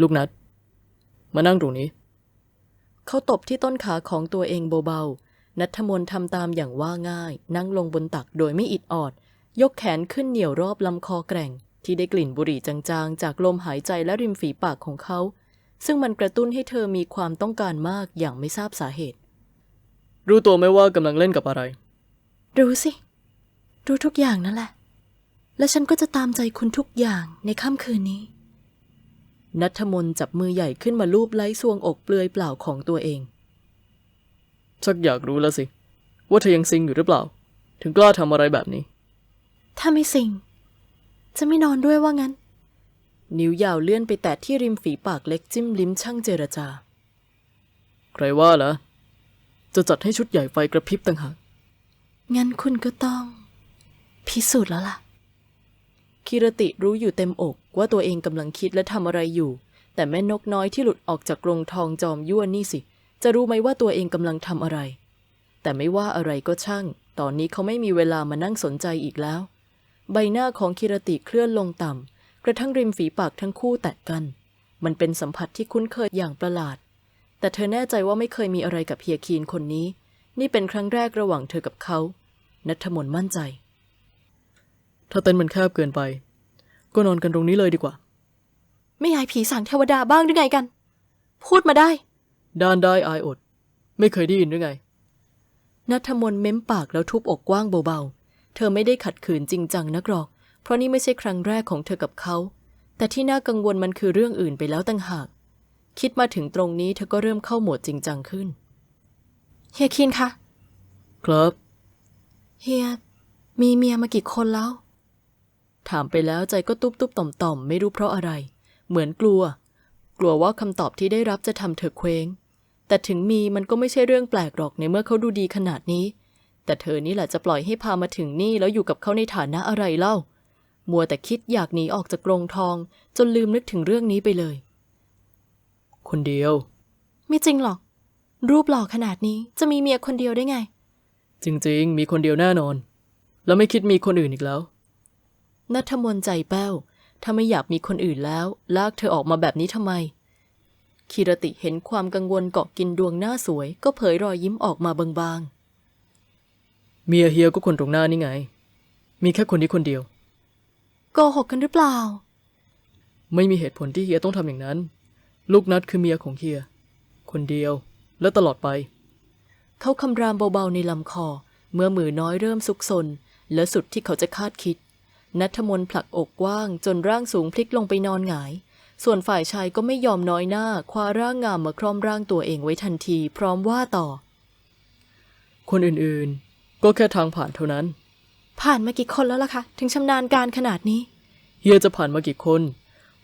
ลูกนัด มานั่งตรงนี้ เขาตบที่ต้นขาของตัวเองเบาๆ นัทมนต์ทำตามอย่างว่าง่าย นั่งลงบนตักโดยไม่อิดออด ยกแขนขึ้นเหนี่ยวรอบลำคอแกร่ง ที่ได้กลิ่นบุหรี่จางๆ จากลมหายใจและริมฝีปากของเขา ซึ่งมันกระตุ้นให้เธอมีความต้องการมากอย่างไม่ทราบสาเหตุ รู้ตัวไหมว่ากำลังเล่นกับอะไร รู้สิ รู้ทุกอย่างนั่นแหละ และฉันก็จะตามใจคุณทุกอย่างในค่ำคืนนี้ นัทมนต์จับมือใหญ่ขึ้นมาลูบไล้ซวงอกเปลือยเปล่าของตัวเอง ชักอยากรู้แล้วสิ ว่าเธอยังซิงอยู่หรือเปล่า ถึงกล้าทำอะไรแบบนี้ ถ้าไม่สิง จะไม่นอนด้วยว่างั้น นิ้วยาวเลื่อนไปแตะที่ริมฝีปากเล็กจิ้มลิ้มช่างเจรจา ใครว่าล่ะ จะจัดให้ชุดใหญ่ไฟกระพริบต่างหากงั้นคุณก็ต้อง พิสูจน์แล้วล่ะ คิรติรู้อยู่เต็มอกว่าตัวเองกำลังคิดและทำอะไรอยู่ แต่แม่นกน้อยที่หลุดออกจากกรงทองจอมยั่วนี่สิ จะรู้ไหมว่าตัวเองกำลังทำอะไร แต่ไม่ว่าอะไรก็ช่าง ตอนนี้เขาไม่มีเวลามานั่งสนใจอีกแล้ว ใบหน้าของคิรติเคลื่อนลงต่ำกระทั่งริมฝีปากทั้งคู่แตะกัน มันเป็นสัมผัสที่คุ้นเคยอย่างประหลาด แต่เธอแน่ใจว่าไม่เคยมีอะไรกับเฮียคีนคนนี้ นี่เป็นครั้งแรกระหว่างเธอกับเขานัทมนมั่นใจ ถ้าเต็นท์มันแคบเกินไป ก็นอนกันตรงนี้เลยดีกว่า ไม่อายผีสางเทวดาบ้างหรือไงกัน พูดมาได้ ด้านได้อายอด ไม่เคยได้ยินหรือไง นัทมนต์เม้มปากแล้วทุบอกว้างเบาๆ เธอไม่ได้ขัดขืนจริงจังนักหรอก เพราะนี่ไม่ใช่ครั้งแรกของเธอกับเขา แต่ที่น่ากังวลมันคือเรื่องอื่นไปแล้วตั้งหาก คิดมาถึงตรงนี้เธอก็เริ่มเข้าโหมดจริงจังขึ้น เฮียคินคะ ครับ เฮียมีเมียมากี่คนแล้ว ถามไปแล้วใจก็ตุ๊บตุ๊บต่อมต่อมๆไม่รู้เพราะอะไร เหมือนกลัว กลัวว่าคำตอบที่ได้รับจะทำเธอเคว้ง แต่ถึงมีมันก็ไม่ใช่เรื่องแปลกหรอกในเมื่อเขาดูดีขนาดนี้ แต่เธอนี่แหละจะปล่อยให้พามาถึงนี่แล้วอยู่กับเขาในฐานะอะไรเล่า มัวแต่คิดอยากหนีออกจากกรงทอง จนลืมนึกถึงเรื่องนี้ไปเลย คนเดียว ไม่จริงหรอก รูปหล่อขนาดนี้จะมีเมียคนเดียวได้ไง จริงๆ มีคนเดียวแน่นอน แล้วไม่คิดมีคนอื่นอีกแล้ว นัทมนต์ใจแป้ว ถ้าไม่อยากมีคนอื่นแล้ว ลากเธอออกมาแบบนี้ทำไมคิรติเห็นความกังวลเกาะกินดวงหน้าสวย ก็เผยรอยยิ้มออกมาบางเมียเฮียก็คนตรงหน้านี่ไง มีแค่คนนี้คนเดียวๆโกหกกันหรือเปล่า ไม่มีเหตุผลที่เฮียต้องทำอย่างนั้น ลูกนัดคือเมียของเฮีย คนเดียวและตลอดไป เขาคำรามเบาๆในลำคอ เมื่อมือน้อยเริ่มซุกซนและสุดที่เขาจะคาดคิด นัทมนต์ผลักอกกว้างจนร่างสูงพลิกลงไปนอนหงาย ส่วนฝ่ายชายก็ไม่ยอมน้อยหน้า คว้าร่างงามมาคร่อมร่างตัวเองไว้ทันที พร้อมว่าต่อ คนอื่นๆ ก็แค่ทางผ่านเท่านั้น ผ่านมากี่คนแล้วล่ะคะ ถึงชำนาญการขนาดนี้ เฮียจะผ่านมากี่คน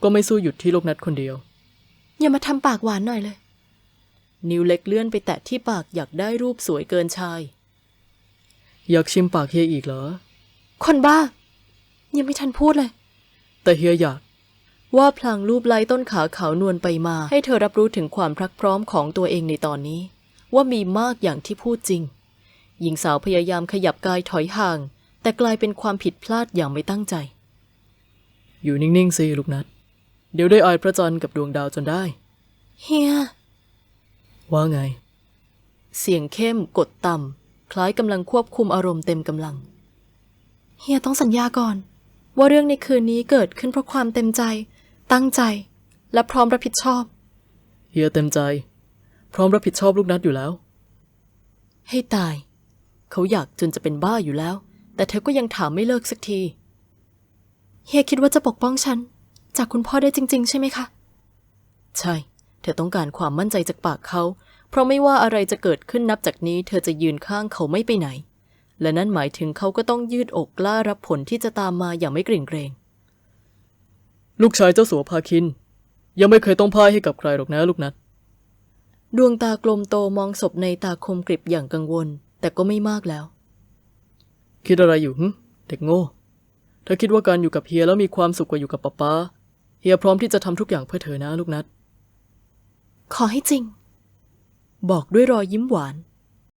ก็ไม่สู้หยุดที่ลูกนัดคนเดียว อย่ามาทำปากหวานหน่อยเลย นิ้วเล็กเลื่อนไปแตะที่ปากอยากได้รูปสวยเกินชาย อยากชิมปากเฮียอีกเหรอ คนบ้า ยังไม่ทันพูดเลย แต่เฮียอยากว่าพลางรูปไล้ต้นขาขาวนวลไปมาให้เธอรับรู้ถึงความพรักพร้อมของตัวเองในตอนนี้ ว่ามีมากอย่างที่พูดจริง หญิงสาวพยายามขยับกายถอยห่าง แต่กลายเป็นความผิดพลาดอย่างไม่ตั้งใจ อยู่นิ่งๆสิลูกนัด เดี๋ยวได้อายพระจันทร์กับดวงดาวจนได้ เฮีย ว่าไง เสียงเข้มกดต่ำคล้ายกำลังควบคุมอารมณ์เต็มกำลัง เฮียต้องสัญญาก่อน ว่าเรื่องในคืนนี้เกิดขึ้นเพราะความเต็มใจ ตั้งใจ และพร้อมรับผิดชอบ เฮียเต็มใจ พร้อมรับผิดชอบลูกนัดอยู่แล้ว ให้ตาย เขาอยากจนจะเป็นบ้าอยู่แล้ว แต่เธอก็ยังถามไม่เลิกสักที เฮียคิดว่าจะปกป้องฉัน จากคุณพ่อได้จริง ๆ ใช่ไหมคะ ใช่ เธอต้องการความมั่นใจจากปากเขา เพราะไม่ว่าอะไรจะเกิดขึ้นนับจากนี้ เธอจะยืนข้างเขาไม่ไปไหน และนั่นหมายถึงเขาก็ต้องยืดอกกล้ารับผลที่จะตามมาอย่างไม่เกรงเกรง ลูกชายเจ้าสัวพาคิน ยังไม่เคยต้องพ่ายให้กับใครหรอกนะลูกนัดดวงตากลมโตมองศพในตาคมกริบอย่างกังวล แต่ก็ไม่มากแล้ว คิดอะไรอยู่หึเด็กโง่เธอคิดว่าการอยู่กับเฮียแล้วมีความสุขกว่าอยู่กับป๊าป๊าเฮียพร้อมที่จะทำทุกอย่างเพื่อเธอนะลูกนัด ขอให้จริง บอกด้วยรอยยิ้มหวาน